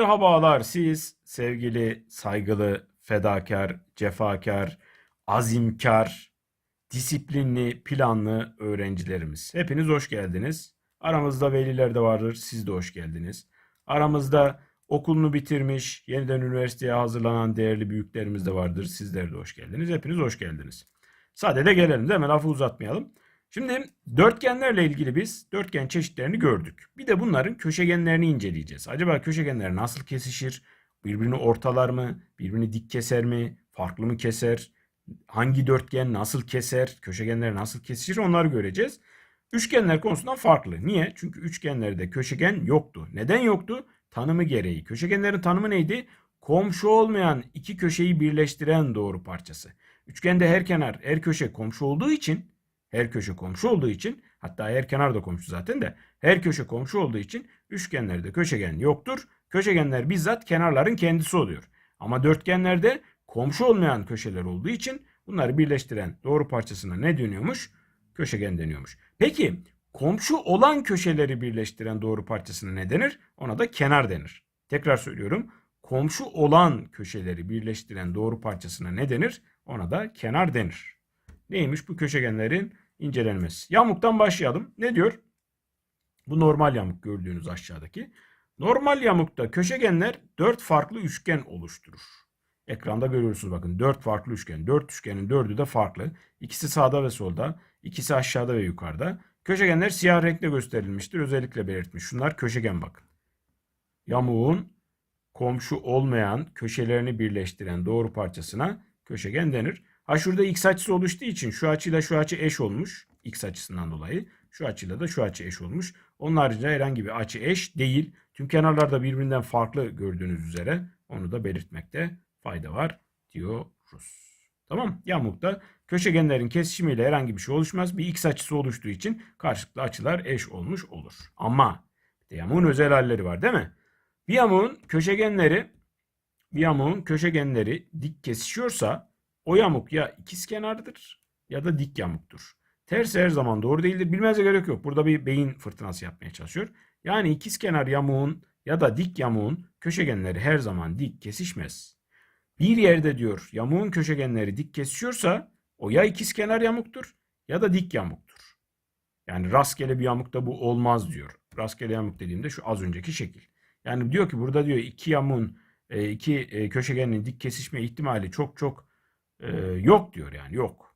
Merhabalar siz sevgili, saygılı, fedakar, cefakar, azimkar, disiplinli, planlı öğrencilerimiz. Hepiniz hoş geldiniz. Aramızda veliler de vardır, siz de hoş geldiniz. Aramızda okulunu bitirmiş, yeniden üniversiteye hazırlanan değerli büyüklerimiz de vardır, sizler de hoş geldiniz. Hepiniz hoş geldiniz. Sadede gelelim de hemen lafı uzatmayalım. Şimdi dörtgenlerle ilgili biz dörtgen çeşitlerini gördük. Bir de bunların köşegenlerini inceleyeceğiz. Acaba köşegenler nasıl kesişir? Birbirini ortalar mı? Birbirini dik keser mi? Farklı mı keser? Hangi dörtgen nasıl keser? Köşegenler nasıl kesişir? Onları göreceğiz. Üçgenler konusundan farklı. Niye? Çünkü üçgenlerde köşegen yoktu. Neden yoktu? Tanımı gereği. Köşegenlerin tanımı neydi? Komşu olmayan iki köşeyi birleştiren doğru parçası. Üçgende her kenar, her köşe komşu olduğu için her köşe komşu olduğu için hatta her kenar da komşu zaten de her köşe komşu olduğu için üçgenlerde köşegen yoktur. Köşegenler bizzat kenarların kendisi oluyor. Ama dörtgenlerde komşu olmayan köşeler olduğu için bunları birleştiren doğru parçasına ne deniyormuş? Köşegen deniyormuş. Peki komşu olan köşeleri birleştiren doğru parçasına ne denir? Ona da kenar denir. Tekrar söylüyorum. Komşu olan köşeleri birleştiren doğru parçasına ne denir? Ona da kenar denir. Neymiş bu köşegenlerin incelenmesi? Yamuktan başlayalım. Ne diyor? Bu normal yamuk gördüğünüz aşağıdaki. Normal yamukta köşegenler dört farklı üçgen oluşturur. Ekranda görüyorsunuz bakın dört farklı üçgen. Dört üçgenin dördü de farklı. İkisi sağda ve solda. ikisi aşağıda ve yukarıda. Köşegenler siyah renkle gösterilmiştir. Özellikle belirtmiş. Şunlar köşegen bakın. Yamuğun komşu olmayan köşelerini birleştiren doğru parçasına köşegen denir. Ha şurada x açısı oluştuğu için şu açıyla şu açı eş olmuş. X açısından dolayı. Şu açıyla da şu açı eş olmuş. Onun haricinde herhangi bir açı eş değil. Tüm kenarlar da birbirinden farklı gördüğünüz üzere. Onu da belirtmekte fayda var diyoruz. Tamam. Yamukta köşegenlerin kesişimiyle herhangi bir şey oluşmaz. Bir x açısı oluştuğu için karşılıklı açılar eş olmuş olur. Ama bir de yamuğun özel halleri var değil mi? Bir yamuğun köşegenleri bir yamuğun köşegenleri dik kesişiyorsa o yamuk ya ikizkenardır ya da dik yamuktur. Ters her zaman doğru değildir. Bilmenize gerek yok. Burada bir beyin fırtınası yapmaya çalışıyor. Yani ikizkenar yamuğun ya da dik yamuğun köşegenleri her zaman dik kesişmez. Bir yerde diyor yamuğun köşegenleri dik kesişiyorsa o ya ikizkenar yamuktur ya da dik yamuktur. Yani rastgele bir yamukta bu olmaz diyor. Rastgele yamuk dediğimde şu az önceki şekil. Yani diyor ki burada diyor iki yamuğun e, iki e, köşegenin dik kesişme ihtimali çok çok e, yok diyor yani yok.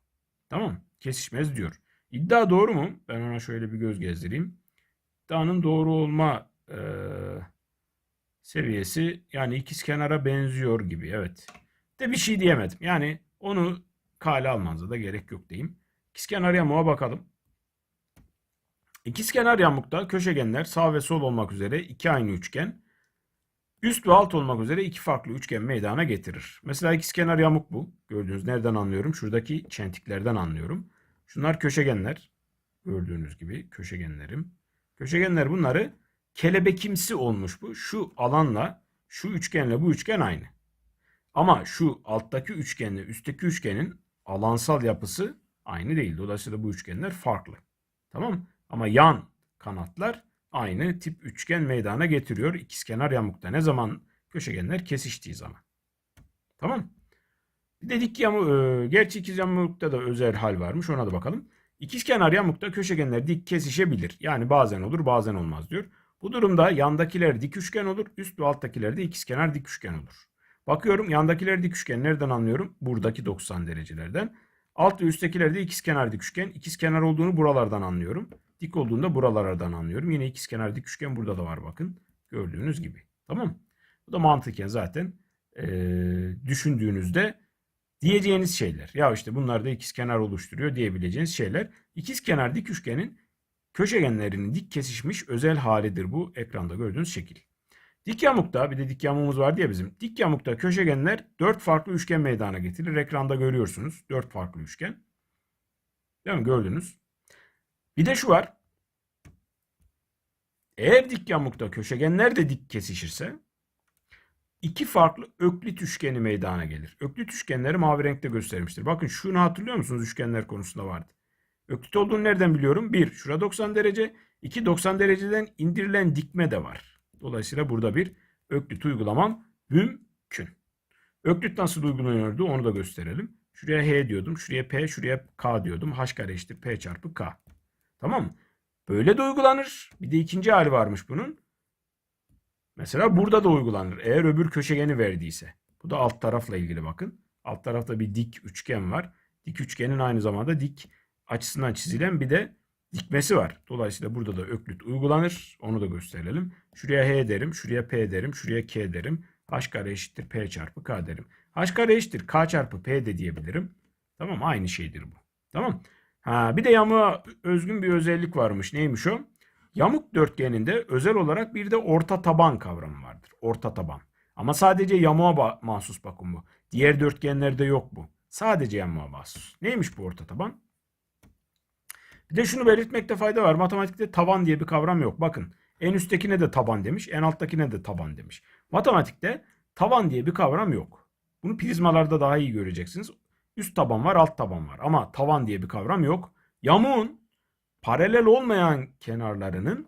Tamam kesişmez diyor. İddia doğru mu? Ben ona şöyle bir göz gezdireyim. İddianın doğru olma e, seviyesi yani ikizkenara benziyor gibi evet. De bir şey diyemedim. Yani onu kale almanıza da gerek yok diyeyim. İkizkenar yamuğa bakalım. İkizkenar yamukta köşegenler sağ ve sol olmak üzere iki aynı üçgen üst ve alt olmak üzere iki farklı üçgen meydana getirir. Mesela ikizkenar yamuk bu. Gördüğünüz nereden anlıyorum? Şuradaki çentiklerden anlıyorum. Şunlar köşegenler. Gördüğünüz gibi köşegenlerim. Köşegenler bunları kelebekimsi olmuş bu. Şu alanla şu üçgenle bu üçgen aynı. Ama şu alttaki üçgenle üstteki üçgenin alansal yapısı aynı değil. Dolayısıyla bu üçgenler farklı. Tamam Ama yan kanatlar aynı tip üçgen meydana getiriyor ikizkenar yamukta. Ne zaman köşegenler kesiştiği zaman. Tamam. Bir de dik yamuk, e, gerçi ikiz yamukta da özel hal varmış ona da bakalım. İkizkenar yamukta köşegenler dik kesişebilir. Yani bazen olur bazen olmaz diyor. Bu durumda yandakiler dik üçgen olur. Üst ve alttakiler de ikizkenar dik üçgen olur. Bakıyorum yandakiler dik üçgen nereden anlıyorum? Buradaki 90 derecelerden. Alt ve üsttekiler de ikizkenar dik üçgen. İkizkenar olduğunu buralardan anlıyorum. Dik olduğunda buralardan anlıyorum. Yine ikizkenar dik üçgen burada da var bakın. Gördüğünüz gibi. Tamam Bu da mantıken zaten ee, düşündüğünüzde diyeceğiniz şeyler. Ya işte bunlar da ikizkenar oluşturuyor diyebileceğiniz şeyler. İkizkenar dik üçgenin köşegenlerinin dik kesişmiş özel halidir bu ekranda gördüğünüz şekil. Dik yamukta bir de dik yamuğumuz var diye bizim. Dik yamukta köşegenler dört farklı üçgen meydana getirir. Ekranda görüyorsunuz. Dört farklı üçgen. Değil mi? Gördünüz. Bir de şu var. Eğer dik yamukta köşegenler de dik kesişirse iki farklı öklit üçgeni meydana gelir. Öklit üçgenleri mavi renkte göstermiştir. Bakın şunu hatırlıyor musunuz? Üçgenler konusunda vardı. Öklit olduğunu nereden biliyorum? Bir, şurada 90 derece. iki 90 dereceden indirilen dikme de var. Dolayısıyla burada bir öklit uygulamam mümkün. Öklit nasıl uygulanıyordu onu da gösterelim. Şuraya h diyordum. Şuraya p, şuraya k diyordum. h kare eşittir p çarpı k. Tamam mı? Böyle de uygulanır. Bir de ikinci hali varmış bunun. Mesela burada da uygulanır. Eğer öbür köşegeni verdiyse. Bu da alt tarafla ilgili bakın. Alt tarafta bir dik üçgen var. Dik üçgenin aynı zamanda dik açısından çizilen bir de dikmesi var. Dolayısıyla burada da öklit uygulanır. Onu da gösterelim. Şuraya h derim, şuraya p derim, şuraya k derim. h kare eşittir p çarpı k derim. h kare eşittir k çarpı p de diyebilirim. Tamam aynı şeydir bu. Tamam. Ha, bir de yamuğa özgün bir özellik varmış. Neymiş o? Yamuk dörtgeninde özel olarak bir de orta taban kavramı vardır. Orta taban. Ama sadece yamuğa mahsus bakın bu. Diğer dörtgenlerde yok bu. Sadece yamuğa mahsus. Neymiş bu orta taban? Bir de şunu belirtmekte fayda var. Matematikte taban diye bir kavram yok. Bakın en üsttekine de taban demiş, en alttakine de taban demiş. Matematikte taban diye bir kavram yok. Bunu prizmalarda daha iyi göreceksiniz. Üst taban var, alt taban var. Ama tavan diye bir kavram yok. Yamuğun paralel olmayan kenarlarının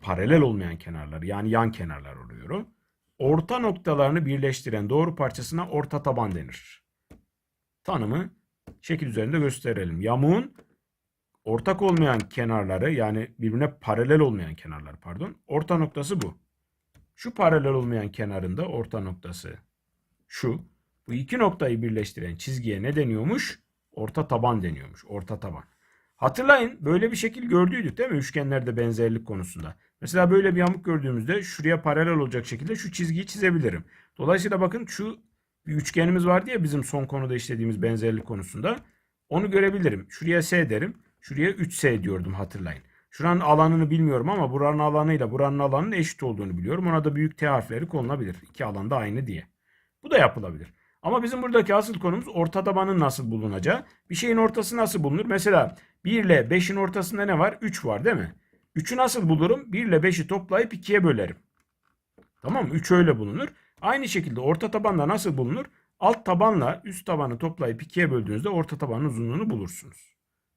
paralel olmayan kenarları yani yan kenarlar oluyor. Orta noktalarını birleştiren doğru parçasına orta taban denir. Tanımı şekil üzerinde gösterelim. Yamuğun ortak olmayan kenarları yani birbirine paralel olmayan kenarlar pardon. Orta noktası bu. Şu paralel olmayan kenarında orta noktası şu. Bu iki noktayı birleştiren çizgiye ne deniyormuş? Orta taban deniyormuş. Orta taban. Hatırlayın böyle bir şekil gördüydük değil mi? Üçgenlerde benzerlik konusunda. Mesela böyle bir yamuk gördüğümüzde şuraya paralel olacak şekilde şu çizgiyi çizebilirim. Dolayısıyla bakın şu bir üçgenimiz vardı ya bizim son konuda işlediğimiz benzerlik konusunda. Onu görebilirim. Şuraya S derim. Şuraya 3S diyordum hatırlayın. Şuranın alanını bilmiyorum ama buranın alanıyla buranın alanının eşit olduğunu biliyorum. Ona da büyük T harfleri konulabilir. İki alanda aynı diye. Bu da yapılabilir. Ama bizim buradaki asıl konumuz orta tabanın nasıl bulunacağı. Bir şeyin ortası nasıl bulunur? Mesela 1 ile 5'in ortasında ne var? 3 var değil mi? 3'ü nasıl bulurum? 1 ile 5'i toplayıp 2'ye bölerim. Tamam mı? 3 öyle bulunur. Aynı şekilde orta tabanda nasıl bulunur? Alt tabanla üst tabanı toplayıp 2'ye böldüğünüzde orta tabanın uzunluğunu bulursunuz.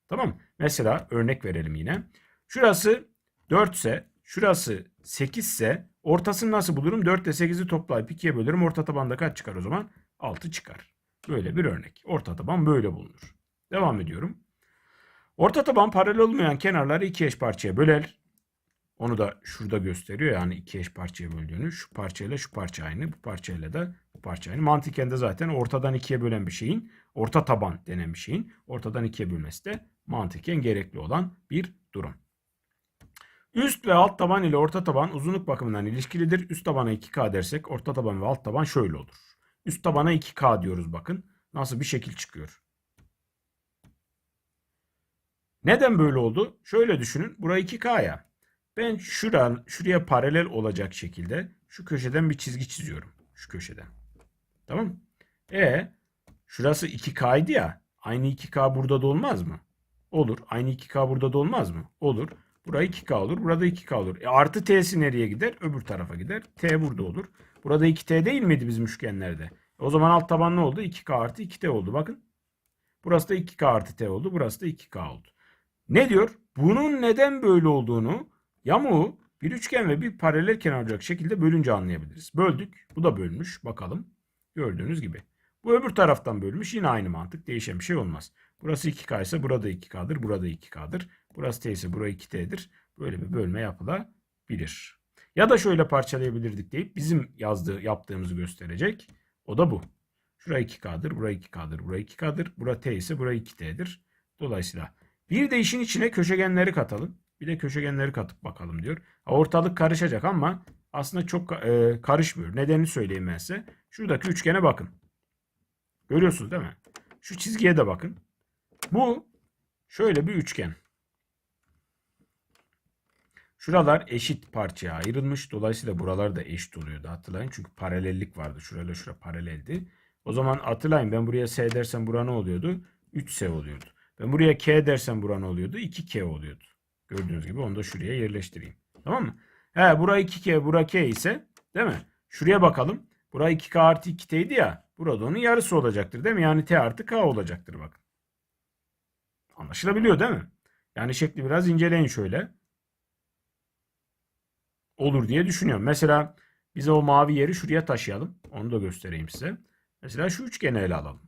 Tamam mı? Mesela örnek verelim yine. Şurası 4 ise, şurası 8 ise ortasını nasıl bulurum? 4 ile 8'i toplayıp 2'ye bölerim. Orta tabanda kaç çıkar o zaman? 6 çıkar. Böyle bir örnek. Orta taban böyle bulunur. Devam ediyorum. Orta taban paralel olmayan kenarları iki eş parçaya böler. Onu da şurada gösteriyor yani iki eş parçaya böldüğünü. Şu parçayla şu parça aynı. Bu parçayla da bu parça aynı. Mantıken de zaten ortadan ikiye bölen bir şeyin orta taban denen bir şeyin ortadan ikiye bölmesi de mantıken gerekli olan bir durum. Üst ve alt taban ile orta taban uzunluk bakımından ilişkilidir. Üst tabana 2K dersek orta taban ve alt taban şöyle olur. Üst tabana 2K diyoruz bakın. Nasıl bir şekil çıkıyor. Neden böyle oldu? Şöyle düşünün. Bura 2K ya. Ben şuran, şuraya paralel olacak şekilde şu köşeden bir çizgi çiziyorum. Şu köşeden. Tamam E şurası 2K'ydı ya. Aynı 2K burada da olmaz mı? Olur. Aynı 2K burada da olmaz mı? Olur. Buraya 2K olur. Burada 2K olur. E artı T'si nereye gider? Öbür tarafa gider. T burada olur. Burada 2T değil miydi bizim üçgenlerde? O zaman alt taban ne oldu? 2K artı 2T oldu. Bakın. Burası da 2K artı T oldu. Burası da 2K oldu. Ne diyor? Bunun neden böyle olduğunu yamuğu bir üçgen ve bir paralel kenar olacak şekilde bölünce anlayabiliriz. Böldük. Bu da bölmüş. Bakalım. Gördüğünüz gibi. Bu öbür taraftan bölmüş. Yine aynı mantık. Değişen bir şey olmaz. Burası 2K ise burada 2K'dır. Burada 2K'dır. Burası T ise burası 2T'dir. Böyle bir bölme yapılabilir. Ya da şöyle parçalayabilirdik deyip bizim yazdığı, yaptığımızı gösterecek. O da bu. Şura 2K'dır, bura 2K'dır, bura 2K'dır. Bura T ise bura 2T'dir. Dolayısıyla bir de işin içine köşegenleri katalım. Bir de köşegenleri katıp bakalım diyor. Ortalık karışacak ama aslında çok e, karışmıyor. Nedenini söyleyeyim ben size. Şuradaki üçgene bakın. Görüyorsunuz değil mi? Şu çizgiye de bakın. Bu şöyle bir üçgen. Şuralar eşit parçaya ayrılmış. Dolayısıyla buralar da eşit oluyordu. Hatırlayın çünkü paralellik vardı. Şurayla şura paraleldi. O zaman hatırlayın ben buraya S dersem bura ne oluyordu? 3S oluyordu. Ben buraya K dersem bura ne oluyordu? 2K oluyordu. Gördüğünüz gibi onu da şuraya yerleştireyim. Tamam mı? He bura 2K bura K ise değil mi? Şuraya bakalım. Bura 2K artı 2T'ydi ya. Burada onun yarısı olacaktır değil mi? Yani T artı K olacaktır bakın. Anlaşılabiliyor değil mi? Yani şekli biraz inceleyin şöyle. Olur diye düşünüyorum. Mesela Biz o mavi yeri şuraya taşıyalım. Onu da göstereyim size. Mesela şu üçgeni ele alalım.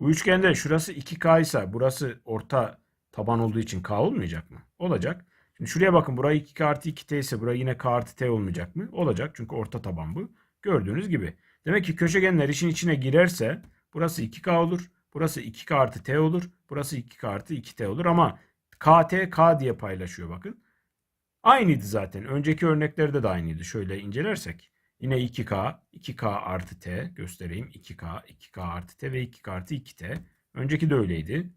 Bu üçgende şurası 2K ise burası orta taban olduğu için K olmayacak mı? Olacak. Şimdi şuraya bakın burayı 2K artı 2T ise buraya yine K artı T olmayacak mı? Olacak çünkü orta taban bu. Gördüğünüz gibi. Demek ki köşegenler işin içine girerse burası 2K olur. Burası 2K artı T olur. Burası 2K artı 2T olur ama KT K diye paylaşıyor bakın. Aynıydı zaten. Önceki örneklerde de aynıydı. Şöyle incelersek. Yine 2K, 2K artı T göstereyim. 2K, 2K artı T ve 2K artı 2T. Önceki de öyleydi.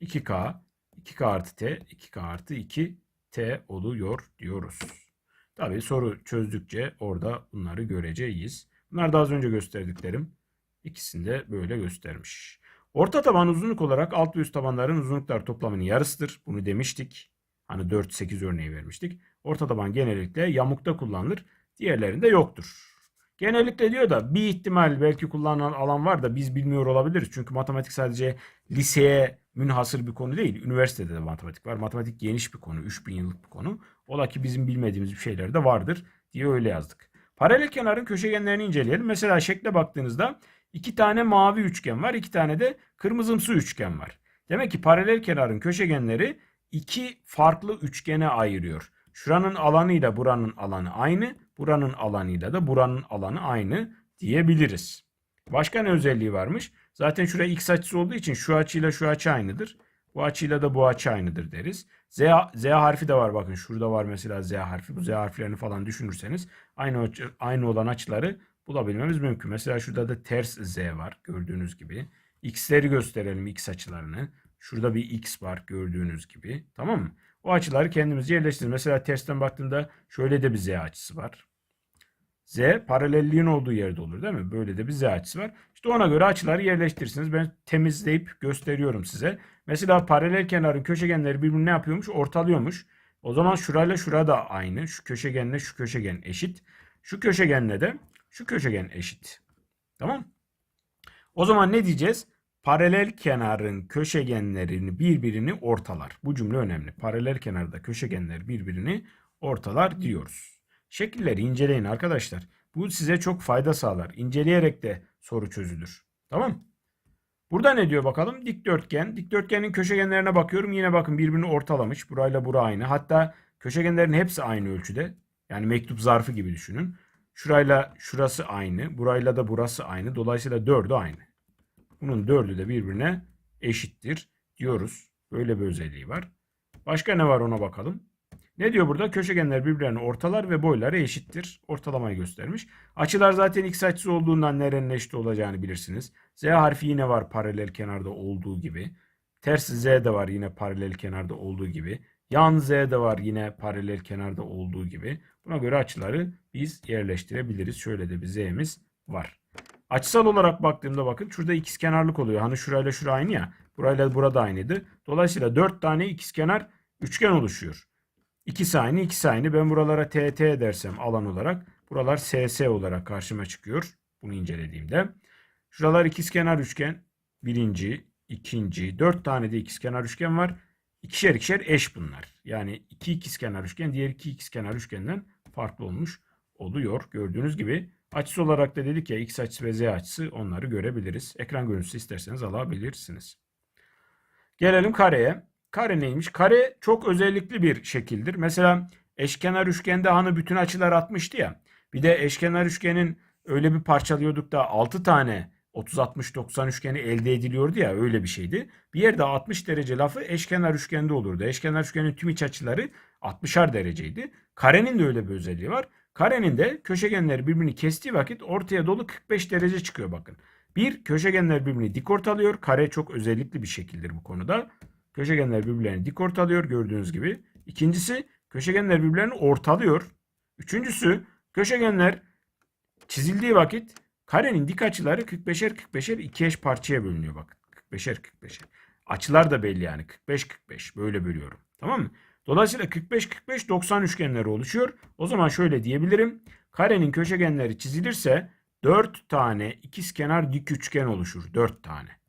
2K, 2K artı T, 2K artı 2T oluyor diyoruz. Tabii soru çözdükçe orada bunları göreceğiz. Bunlar da az önce gösterdiklerim. İkisini de böyle göstermiş. Orta taban uzunluk olarak alt ve üst tabanların uzunluklar toplamının yarısıdır. Bunu demiştik. Hani 4-8 örneği vermiştik. Orta taban genellikle yamukta kullanılır. Diğerlerinde yoktur. Genellikle diyor da bir ihtimal belki kullanılan alan var da biz bilmiyor olabiliriz. Çünkü matematik sadece liseye münhasır bir konu değil. Üniversitede de matematik var. Matematik geniş bir konu. 3000 yıllık bir konu. Ola ki bizim bilmediğimiz bir şeyler de vardır diye öyle yazdık. Paralel kenarın köşegenlerini inceleyelim. Mesela şekle baktığınızda iki tane mavi üçgen var. iki tane de kırmızımsı üçgen var. Demek ki paralel kenarın köşegenleri iki farklı üçgene ayırıyor. Şuranın alanıyla buranın alanı aynı. Buranın alanıyla da buranın alanı aynı diyebiliriz. Başka ne özelliği varmış? Zaten şuraya x açısı olduğu için şu açıyla şu açı aynıdır. Bu açıyla da bu açı aynıdır deriz. Z, Z harfi de var bakın. Şurada var mesela Z harfi. Bu Z harflerini falan düşünürseniz aynı aynı olan açıları bulabilmemiz mümkün. Mesela şurada da ters Z var gördüğünüz gibi. X'leri gösterelim x açılarını. Şurada bir x var gördüğünüz gibi. Tamam mı? O açıları kendimiz yerleştirin. Mesela tersten baktığımda şöyle de bir z açısı var. Z paralelliğin olduğu yerde olur değil mi? Böyle de bir z açısı var. İşte ona göre açıları yerleştirirsiniz. Ben temizleyip gösteriyorum size. Mesela paralel kenarın köşegenleri birbirini ne yapıyormuş? Ortalıyormuş. O zaman şurayla şura da aynı. Şu köşegenle şu köşegen eşit. Şu köşegenle de şu köşegen eşit. Tamam? O zaman ne diyeceğiz? Paralel kenarın köşegenlerini birbirini ortalar. Bu cümle önemli. Paralel kenarda köşegenler birbirini ortalar diyoruz. Şekilleri inceleyin arkadaşlar. Bu size çok fayda sağlar. İnceleyerek de soru çözülür. Tamam Burada ne diyor bakalım? Dikdörtgen. Dikdörtgenin köşegenlerine bakıyorum. Yine bakın birbirini ortalamış. Burayla bura aynı. Hatta köşegenlerin hepsi aynı ölçüde. Yani mektup zarfı gibi düşünün. Şurayla şurası aynı. Burayla da burası aynı. Dolayısıyla dördü aynı. Bunun dördü de birbirine eşittir diyoruz. Böyle bir özelliği var. Başka ne var ona bakalım. Ne diyor burada? Köşegenler birbirlerini ortalar ve boyları eşittir. Ortalamayı göstermiş. Açılar zaten x açısı olduğundan nerenin eşit olacağını bilirsiniz. Z harfi yine var paralel kenarda olduğu gibi. Ters z de var yine paralel kenarda olduğu gibi. Yan z de var yine paralel kenarda olduğu gibi. Buna göre açıları biz yerleştirebiliriz. Şöyle de bir z'miz var. Açısal olarak baktığımda bakın şurada ikizkenarlık oluyor. Hani şurayla şura aynı ya. Burayla burada aynıydı. Dolayısıyla 4 tane ikizkenar üçgen oluşuyor. İkisi aynı, ikisi aynı. Ben buralara TT dersem alan olarak buralar SS olarak karşıma çıkıyor. Bunu incelediğimde. Şuralar ikizkenar üçgen. Birinci, ikinci, dört tane de ikizkenar üçgen var. İkişer ikişer eş bunlar. Yani iki ikizkenar üçgen diğer iki ikizkenar üçgenden farklı olmuş oluyor. Gördüğünüz gibi Açısı olarak da dedik ya x açısı ve z açısı onları görebiliriz. Ekran görüntüsü isterseniz alabilirsiniz. Gelelim kareye. Kare neymiş? Kare çok özellikli bir şekildir. Mesela eşkenar üçgende hani bütün açılar 60'tı ya. Bir de eşkenar üçgenin öyle bir parçalıyorduk da 6 tane 30-60-90 üçgeni elde ediliyordu ya öyle bir şeydi. Bir yerde 60 derece lafı eşkenar üçgende olurdu. Eşkenar üçgenin tüm iç açıları 60'ar dereceydi. Karenin de öyle bir özelliği var. Karenin de köşegenleri birbirini kestiği vakit ortaya dolu 45 derece çıkıyor bakın. Bir, köşegenler birbirini dik ortalıyor. Kare çok özellikli bir şekildir bu konuda. Köşegenler birbirlerini dik ortalıyor gördüğünüz gibi. İkincisi, köşegenler birbirlerini ortalıyor. Üçüncüsü, köşegenler çizildiği vakit karenin dik açıları 45'er 45'er iki eş parçaya bölünüyor bakın. 45'er 45'er. Açılar da belli yani 45-45 böyle bölüyorum. Tamam mı? Dolayısıyla 45-45-90 üçgenleri oluşuyor. O zaman şöyle diyebilirim. Karenin köşegenleri çizilirse 4 tane ikizkenar dik üçgen oluşur. 4 tane.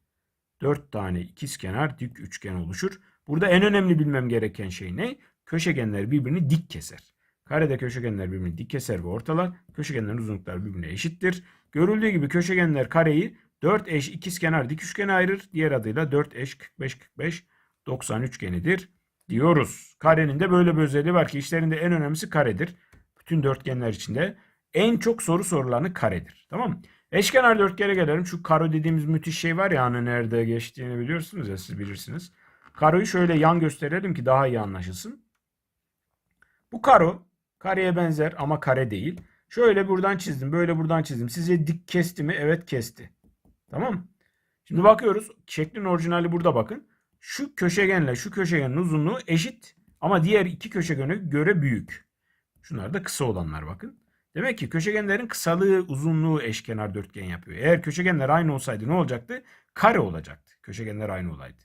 4 tane ikizkenar dik üçgen oluşur. Burada en önemli bilmem gereken şey ne? Köşegenler birbirini dik keser. Karede köşegenler birbirini dik keser ve ortalar. Köşegenlerin uzunlukları birbirine eşittir. Görüldüğü gibi köşegenler kareyi 4 eş ikizkenar dik üçgene ayırır. Diğer adıyla 4 eş 45 45 90 üçgenidir diyoruz. Karenin de böyle bir özelliği var ki işlerinde en önemlisi karedir. Bütün dörtgenler içinde en çok soru sorulanı karedir. Tamam mı? Eşkenar dörtgene gelelim. Şu karo dediğimiz müthiş şey var ya hani nerede geçtiğini biliyorsunuz ya siz bilirsiniz. Karoyu şöyle yan gösterelim ki daha iyi anlaşılsın. Bu karo kareye benzer ama kare değil. Şöyle buradan çizdim, böyle buradan çizdim. Sizce dik kesti mi? Evet kesti. Tamam mı? Şimdi bakıyoruz. Şeklin orijinali burada bakın. Şu köşegenle şu köşegenin uzunluğu eşit ama diğer iki köşegene göre büyük. Şunlar da kısa olanlar bakın. Demek ki köşegenlerin kısalığı uzunluğu eşkenar dörtgen yapıyor. Eğer köşegenler aynı olsaydı ne olacaktı? Kare olacaktı. Köşegenler aynı olaydı.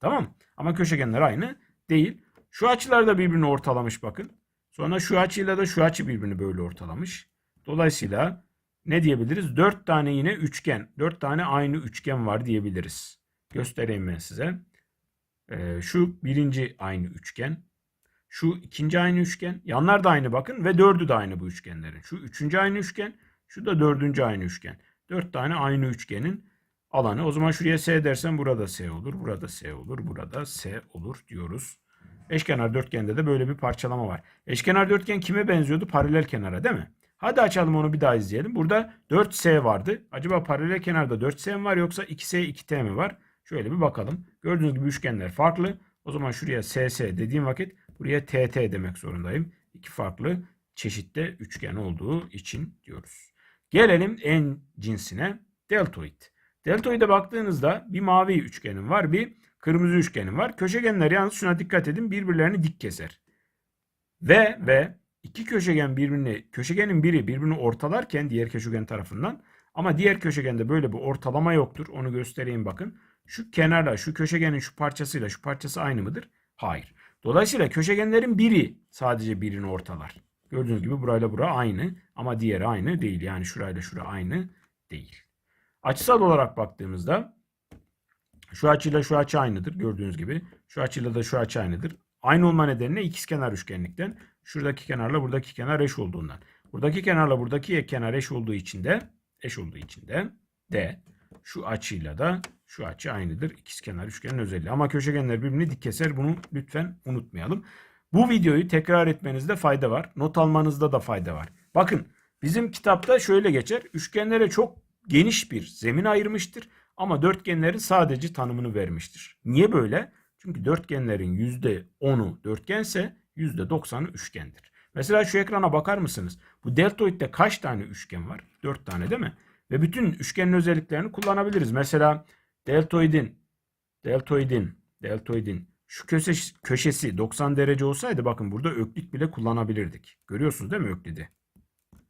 Tamam Ama köşegenler aynı değil. Şu açılar da birbirini ortalamış bakın. Sonra şu açıyla da şu açı birbirini böyle ortalamış. Dolayısıyla ne diyebiliriz? 4 tane yine üçgen. 4 tane aynı üçgen var diyebiliriz. Göstereyim ben size. Ee, şu birinci aynı üçgen. Şu ikinci aynı üçgen. Yanlar da aynı bakın ve dördü de aynı bu üçgenlerin. Şu üçüncü aynı üçgen. Şu da dördüncü aynı üçgen. Dört tane aynı üçgenin alanı. O zaman şuraya S dersen burada S olur. Burada S olur. Burada S olur diyoruz. Eşkenar dörtgende de böyle bir parçalama var. Eşkenar dörtgen kime benziyordu? Paralel kenara değil mi? Hadi açalım onu bir daha izleyelim. Burada 4S vardı. Acaba paralel kenarda 4S mi var yoksa 2S 2T mi var? Şöyle bir bakalım. Gördüğünüz gibi üçgenler farklı. O zaman şuraya SS dediğim vakit buraya TT demek zorundayım. İki farklı çeşitte üçgen olduğu için diyoruz. Gelelim en cinsine deltoid. Deltoide baktığınızda bir mavi üçgenim var, bir kırmızı üçgenim var. Köşegenler yalnız şuna dikkat edin birbirlerini dik keser. Ve ve iki köşegen birbirini köşegenin biri birbirini ortalarken diğer köşegen tarafından ama diğer köşegende böyle bir ortalama yoktur. Onu göstereyim bakın. Şu kenarla şu köşegenin şu parçasıyla şu parçası aynı mıdır? Hayır. Dolayısıyla köşegenlerin biri sadece birini ortalar. Gördüğünüz gibi burayla bura aynı ama diğeri aynı değil. Yani şurayla şura aynı değil. Açısal olarak baktığımızda şu açıyla şu açı aynıdır gördüğünüz gibi. Şu açıyla da şu açı aynıdır. Aynı olma nedeniyle ikizkenar üçgenlikten şuradaki kenarla buradaki kenar eş olduğundan. Buradaki kenarla buradaki kenar eş olduğu için de eş olduğu için de D şu açıyla da şu açı aynıdır. İkizkenar üçgenin özelliği. Ama köşegenler birbirini dik keser. Bunu lütfen unutmayalım. Bu videoyu tekrar etmenizde fayda var. Not almanızda da fayda var. Bakın bizim kitapta şöyle geçer. Üçgenlere çok geniş bir zemin ayırmıştır. Ama dörtgenlerin sadece tanımını vermiştir. Niye böyle? Çünkü dörtgenlerin %10'u dörtgense %90'ı üçgendir. Mesela şu ekrana bakar mısınız? Bu deltoidde kaç tane üçgen var? 4 tane değil mi? Ve bütün üçgenin özelliklerini kullanabiliriz. Mesela deltoidin deltoidin deltoidin şu köşesi, köşesi 90 derece olsaydı bakın burada öklit bile kullanabilirdik. Görüyorsunuz değil mi öklidi?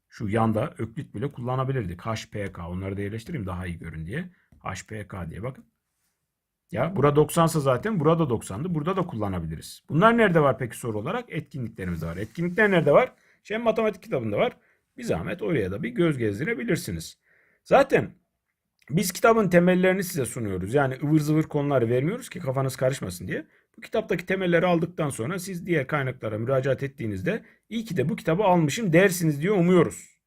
Şu yanda öklit bile kullanabilirdik. HPK onları da yerleştireyim daha iyi görün diye. HPK diye bakın. Ya burada 90 ise zaten burada 90'dı. Burada da kullanabiliriz. Bunlar nerede var peki soru olarak? Etkinliklerimizde var. Etkinlikler nerede var? Şey matematik kitabında var. Bir zahmet oraya da bir göz gezdirebilirsiniz. Zaten biz kitabın temellerini size sunuyoruz. Yani ıvır zıvır konuları vermiyoruz ki kafanız karışmasın diye. Bu kitaptaki temelleri aldıktan sonra siz diğer kaynaklara müracaat ettiğinizde iyi ki de bu kitabı almışım dersiniz diye umuyoruz.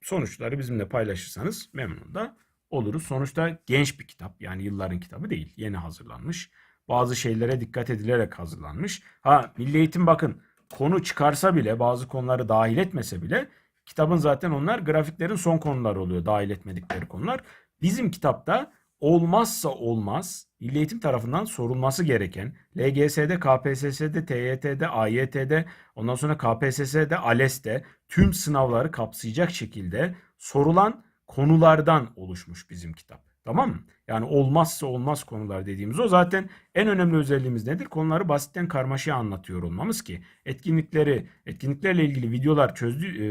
Sonuçları bizimle paylaşırsanız memnun da oluruz. Sonuçta genç bir kitap yani yılların kitabı değil. Yeni hazırlanmış. Bazı şeylere dikkat edilerek hazırlanmış. Ha Milli Eğitim bakın konu çıkarsa bile bazı konuları dahil etmese bile kitabın zaten onlar grafiklerin son konuları oluyor dahil etmedikleri konular. Bizim kitapta olmazsa olmaz Milli Eğitim tarafından sorulması gereken LGS'de, KPSS'de, TYT'de, AYT'de, ondan sonra KPSS'de, ALES'te tüm sınavları kapsayacak şekilde sorulan konulardan oluşmuş bizim kitap. Tamam mı? Yani olmazsa olmaz konular dediğimiz o. Zaten en önemli özelliğimiz nedir? Konuları basitten karmaşaya anlatıyor olmamız ki etkinlikleri, etkinliklerle ilgili videolar çözdü, e,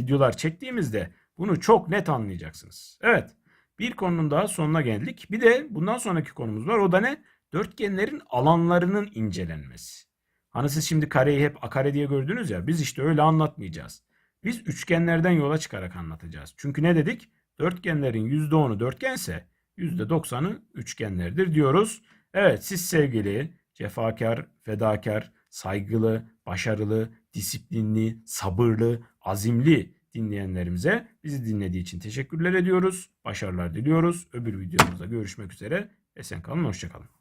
videolar çektiğimizde bunu çok net anlayacaksınız. Evet. Bir konunun daha sonuna geldik. Bir de bundan sonraki konumuz var. O da ne? Dörtgenlerin alanlarının incelenmesi. Hani siz şimdi kareyi hep a kare diye gördünüz ya. Biz işte öyle anlatmayacağız. Biz üçgenlerden yola çıkarak anlatacağız. Çünkü ne dedik? Dörtgenlerin %10'u dörtgense %90'ı üçgenlerdir diyoruz. Evet siz sevgili cefakar, fedakar, saygılı, başarılı, disiplinli, sabırlı, azimli dinleyenlerimize bizi dinlediği için teşekkürler ediyoruz. Başarılar diliyoruz. Öbür videomuzda görüşmek üzere. Esen kalın, hoşçakalın.